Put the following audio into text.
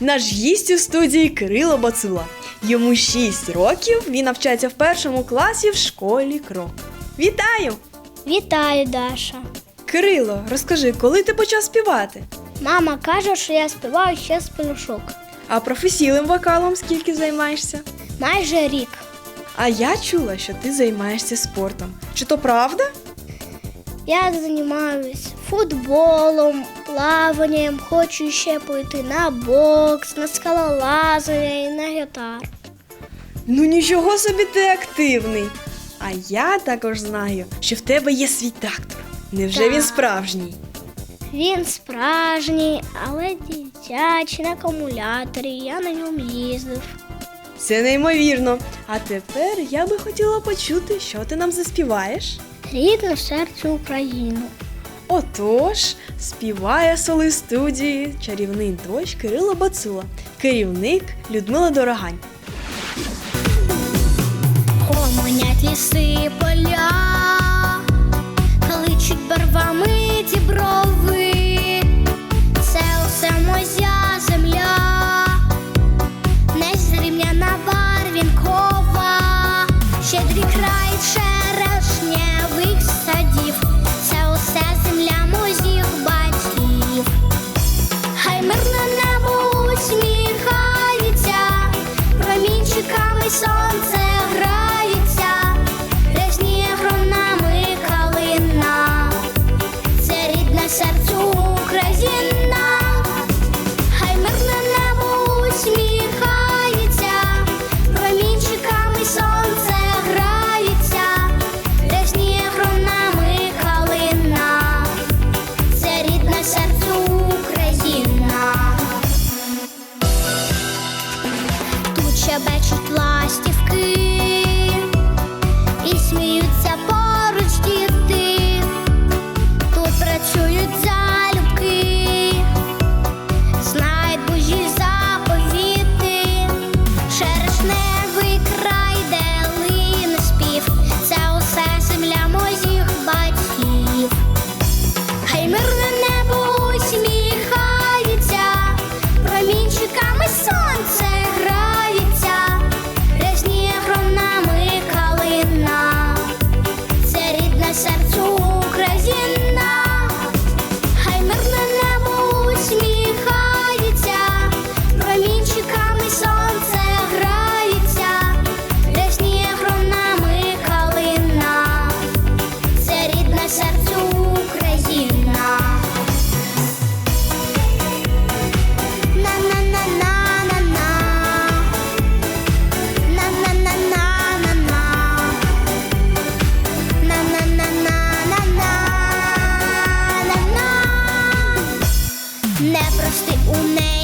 Наш гість у студії Кирило Бацула. Йому 6 років. Він навчається в першому класі в школі Крок. Вітаю! Вітаю, Даша. Кирило, розкажи, коли ти почав співати? Мама каже, що я співаю ще з пелюшок. А професійним вокалом скільки займаєшся? Майже рік. А я чула, що ти займаєшся спортом. Чи то правда? Я займаюсь футболом, плаванням, хочу ще пойти на бокс, на скалолазання і на гітару. Ну нічого собі ти активний. А я також знаю, що в тебе є свій трактор. Невже Так. він справжній? Він справжній, але дитячий на акумуляторі. Я на ньому їздив. Це неймовірно. А тепер я би хотіла почути, що ти нам заспіваєш. Рідне серце Україну. Отож, співає соли студії чарівний дощ Кирило Бацула, керівник Людмила Дорогань. Комунять ліси поля, щебечуть un